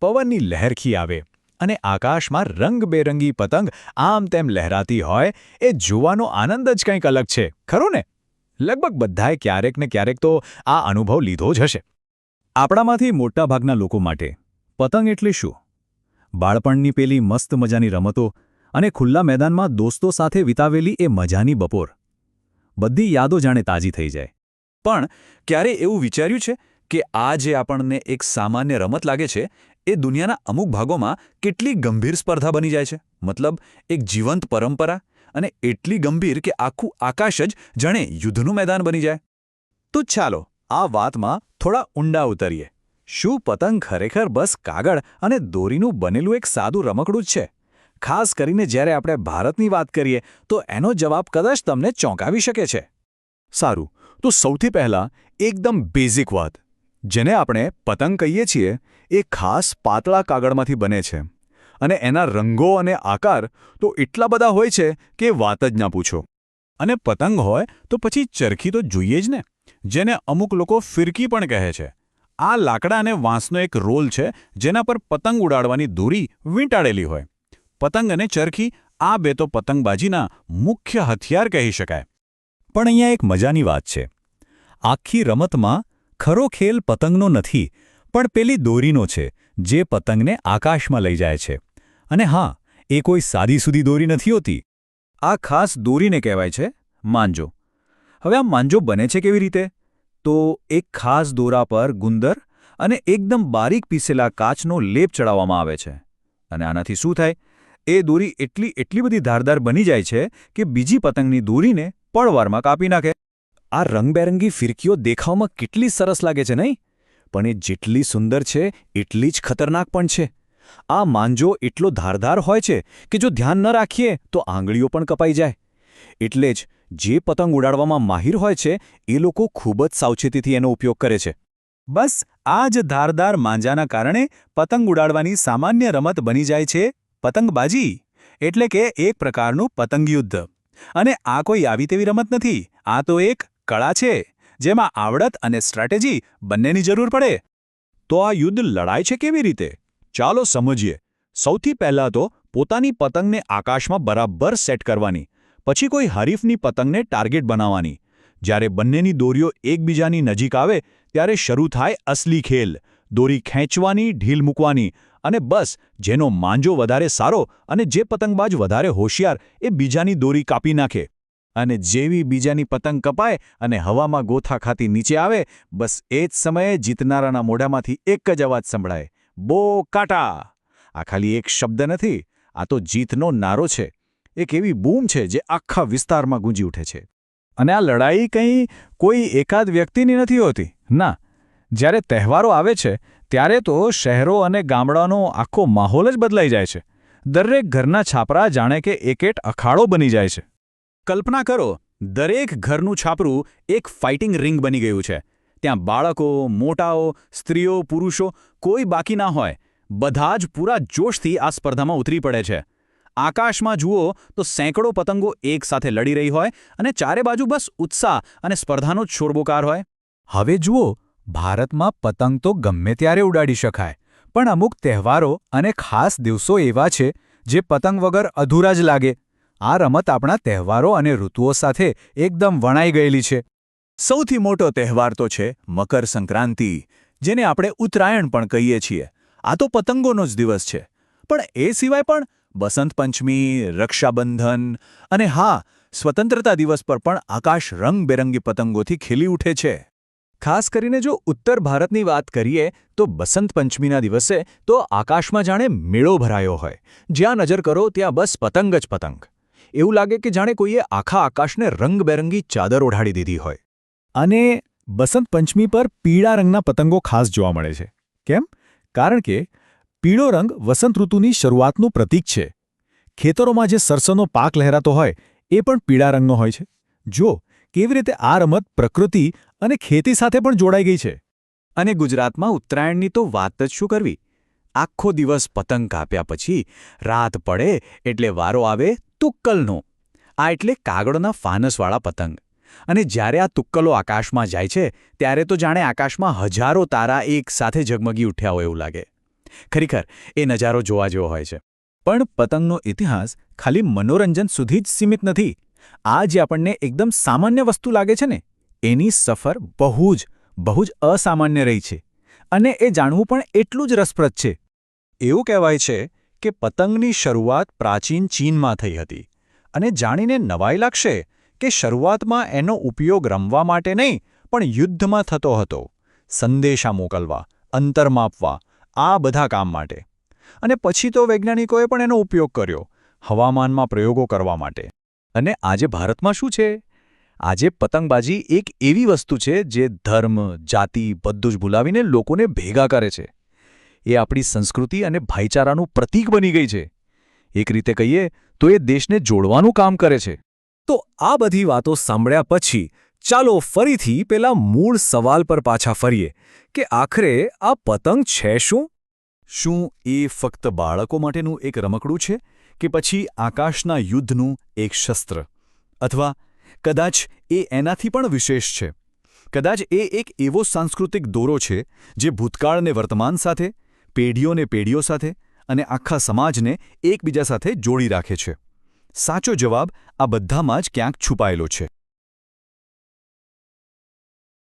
પવનની લહેરખી આવે અને આકાશમાં રંગબેરંગી પતંગ આમ તેમ લહેરાતી હોય, એ જોવાનો આનંદ જ કંઈક અલગ છે. ખરો ને? લગભગ બધાએ ક્યારેક ને ક્યારેક તો આ અનુભવ લીધો જ હશે. આપણામાંથી મોટાભાગના લોકો માટે પતંગ એટલે શું? બાળપણની પેલી મસ્ત મજાની રમતો અને ખુલ્લા મેદાનમાં દોસ્તો સાથે વિતાવેલી એ મજાની બપોર. બધી યાદો જાણે તાજી થઈ જાય. પણ ક્યારે એવું વિચાર્યું છે કે આ જે આપણને એક સામાન્ય રમત લાગે છે એ દુનિયાના અમુક ભાગોમાં કેટલી ગંભીર સ્પર્ધા બની જાય છે. મતલબ, એક જીવંત પરંપરા અને એટલી ગંભીર કે આખું આકાશ જ જાણે યુદ્ધનું મેદાન બની જાય. તો ચાલો, આ વાતમાં થોડા ઊંડા ઉતરીએ. શું પતંગ ખરેખર બસ કાગળ અને દોરીનું બનેલું એક સાદું રમકડું જ છે? ખાસ કરીને જ્યારે આપણે ભારતની વાત કરીએ, તો એનો જવાબ કદાચ તમને ચોંકાવી શકે છે. સારું, તો સૌથી પહેલાં એકદમ બેઝિક વાત. જેને આપણે પતંગ કહીએ છીએ, એ ખાસ પાતળા કાગળમાંથી બને છે. અને એના રંગો અને આકાર તો એટલા બધા હોય છે કે વાત જ ના પૂછો. અને પતંગ હોય તો પછી ચરખી તો જોઈએ જ ને, જેને અમુક લોકો ફિરકી પણ કહે છે. આ લાકડા અને વાંસનો એક રોલ છે જેના પર પતંગ ઉડાડવાની દોરી વીંટાળેલી હોય. પતંગ અને ચરખી આ બે તો પતંગબાજીના મુખ્ય હથિયાર કહી શકાય. પણ અહીંયા એક મજાની વાત છે. આખી રમતમાં ખરો ખેલ પતંગનો નથી, પણ પેલી દોરીનો છે, જે પતંગને આકાશમાં લઈ જાય છે. અને હા, એ કોઈ સાદી સુધી દોરી નથી હોતી. આ ખાસ દોરીને કહેવાય છે, માંજો. હવે આ માંજો બને છે કેવી રીતે? તો એક ખાસ દોરા પર ગુંદર અને એકદમ બારીક પીસેલા કાચનો લેપ ચડાવવામાં આવે છે. અને આનાથી શું થાય? એ દોરી એટલી એટલી બધી ધારદાર બની જાય છે કે બીજી પતંગની દોરીને પળવારમાં કાપી નાખે. આ રંગબેરંગી ફિરકીઓ દેખાવમાં કેટલી સરસ લાગે છે નહીં? પણ એ જેટલી સુંદર છે, એટલી જ ખતરનાક પણ છે. આ માંજો એટલો ધારધાર હોય છે કે જો ધ્યાન ન રાખીએ તો આંગળીઓ પણ કપાઈ જાય. એટલે જ જે પતંગ ઉડાડવામાં માહિર હોય છે, એ લોકો ખૂબ જ સાવચેતીથી એનો ઉપયોગ કરે છે. બસ, આ જ ધારદાર માંજાના કારણે પતંગ ઉડાડવાની સામાન્ય રમત બની જાય છે પતંગબાજી. એટલે કે એક પ્રકારનું પતંગયુદ્ધ. અને આ કોઈ આવી તેવી રમત નથી. આ તો એક કળા છે, જેમાં આવડત અને સ્ટ્રેટેજી બંનેની જરૂર પડે. તો આ યુદ્ધ લડાય છે કેવી રીતે? ચાલો સમજીએ. સૌથી પહેલાં તો પોતાની પતંગને આકાશમાં બરાબર સેટ કરવાની, પછી કોઈ હરીફની પતંગને ટાર્ગેટ બનાવવાની. જ્યારે બંનેની દોરીઓ એકબીજાની નજીક આવે, ત્યારે શરૂ થાય અસલી ખેલ. દોરી ખેંચવાની, ઢીલ મૂકવાની અને બસ, જેનો માંજો વધારે સારો અને જે પતંગબાજ વધારે હોશિયાર, એ બીજાની દોરી કાપી નાખે. અને જેવી બીજાની પતંગ કપાય અને હવામાં ગોથા ખાતી નીચે આવે, બસ એ જ સમયે જીતનારાના મોઢામાંથી એક જ અવાજ સંભળાય, બો કાટા! આ ખાલી એક શબ્દ નથી, આ તો જીતનો નારો છે. એક એવી બૂમ છે જે આખા વિસ્તારમાં ગુંજી ઉઠે છે. અને આ લડાઈ કંઈ કોઈ એકાદ વ્યક્તિની નથી હોતી. ના, જ્યારે તહેવારો આવે છે, ત્યારે તો શહેરો અને ગામડાનો આખો માહોલ જ બદલાઈ જાય છે. દરેક ઘરના છાપરા જાણે કે એકેટ અખાડો બની જાય છે. કલ્પના કરો, દરેક ઘરનું છાપરું એક ફાઇટિંગ રિંગ બની ગયું છે. ત્યાં બાળકો, મોટાઓ, સ્ત્રીઓ, પુરુષો કોઈ બાકી ના હોય. બધા જ પૂરા જોશથી આ સ્પર્ધામાં ઉતરી પડે છે. આકાશમાં જુઓ તો સેંકડો પતંગો એક સાથે લડી રહી હોય અને ચારે બાજુ બસ ઉત્સાહ અને સ્પર્ધાનો જ શોરબોકાર હોય. હવે જુઓ, ભારતમાં પતંગ તો ગમે ત્યારે ઉડાડી શકાય, પણ અમુક તહેવારો અને ખાસ દિવસો એવા છે જે પતંગ વગર અધૂરા જ લાગે. આ રમત આપણા તહેવારો અને ઋતુઓ સાથે એકદમ વણાઈ ગયેલી છે. સૌથી મોટો તહેવાર તો છે મકર સંક્રાંતિ, જેને આપણે ઉત્તરાયણ પણ કહીએ છીએ. આ તો પતંગોનો જ દિવસ છે. પણ એ સિવાય પણ બસંત પંચમી, રક્ષાબંધન અને હા, સ્વતંત્રતા દિવસ પર પણ આકાશ રંગબેરંગી પતંગોથી ખીલી ઉઠે છે. ખાસ કરીને જો ઉત્તર ભારતની વાત કરીએ તો બસંત પંચમીના દિવસે તો આકાશમાં જાણે મેળો ભરાયો હોય. જ્યાં નજર કરો ત્યાં બસ પતંગ જ પતંગ. એવું લાગે કે જાણે કોઈએ આખા આકાશને રંગબેરંગી ચાદર ઓઢાડી દીધી હોય. અને બસંત પંચમી પર પીળા રંગના પતંગો ખાસ જોવા મળે છે. કેમ? કારણ કે પીળો રંગ વસંત ઋતુની શરૂઆતનું પ્રતીક છે. ખેતરોમાં જે સરસોનો પાક લહેરાતો હોય, એ પણ પીળા રંગનો હોય છે. જો, કેવી રીતે આ રમત પ્રકૃતિ અને ખેતી સાથે પણ જોડાઈ ગઈ છે? અને ગુજરાતમાં ઉત્તરાયણની તો વાત જ શું કરવી? આખો દિવસ પતંગ કાપ્યા પછી રાત પડે એટલે વારો આવે તુક્કલનો. આ એટલે કાગળના ફાનસવાળા પતંગ. અને જ્યારે આ તુક્કલો આકાશમાં જાય છે, ત્યારે તો જાણે આકાશમાં હજારો તારા એક સાથે ઝગમગી ઉઠ્યા હોય એવું લાગે. ખરેખર, એ નજારો જોવા જેવો હોય છે. પણ પતંગનો ઇતિહાસ ખાલી મનોરંજન સુધી જ સીમિત નથી. આ જે આપણને એકદમ સામાન્ય વસ્તુ લાગે છે ને, એની સફર બહુ જ બહુ જ અસામાન્ય રહી છે. અને એ જાણવું પણ એટલું જ રસપ્રદ છે. એવું કહેવાય છે કે પતંગની શરૂઆત પ્રાચીન ચીનમાં થઈ હતી અને જાણીને નવાઈ લાગશે કે શરૂઆતમાં એનો ઉપયોગ રમવા માટે નહીં, પણ યુદ્ધમાં થતો હતો. સંદેશા મોકલવા, અંતર માપવા, આ બધા કામ માટે. અને પછી તો વૈજ્ઞાનિકોએ પણ એનો ઉપયોગ કર્યો, હવામાનમાં પ્રયોગો કરવા માટે. અને આજે ભારતમાં શું છે? આજે પતંગબાજી એક એવી વસ્તુ છે જે ધર્મ, જાતિ, બધું જ ભૂલાવીને લોકોને ભેગા કરે છે. એ આપણી સંસ્કૃતિ અને ભાઈચારાનું પ્રતીક બની ગઈ છે. એક રીતે કહીએ તો એ દેશને જોડવાનું કામ કરે છે. તો આ બધી વાતો સાંભળ્યા પછી ચાલો ફરીથી પેલા મૂળ સવાલ પર પાછા ફરીએ કે આખરે આ પતંગ છે શું? શું એ ફક્ત બાળકો માટેનું એક રમકડું છે કે પછી આકાશના યુદ્ધનું એક શસ્ત્ર? અથવા કદાચ એ એનાથી પણ વિશેષ છે? કદાચ એ એક એવો સાંસ્કૃતિક દોરો છે જે ભૂતકાળને વર્તમાન સાથે પેઢીઓને પેઢીઓ સાથે અને આખા સમાજને એકબીજા સાથે જોડી રાખે છે. સાચો જવાબ આ બધામાં જ ક્યાંક છુપાયેલો છે.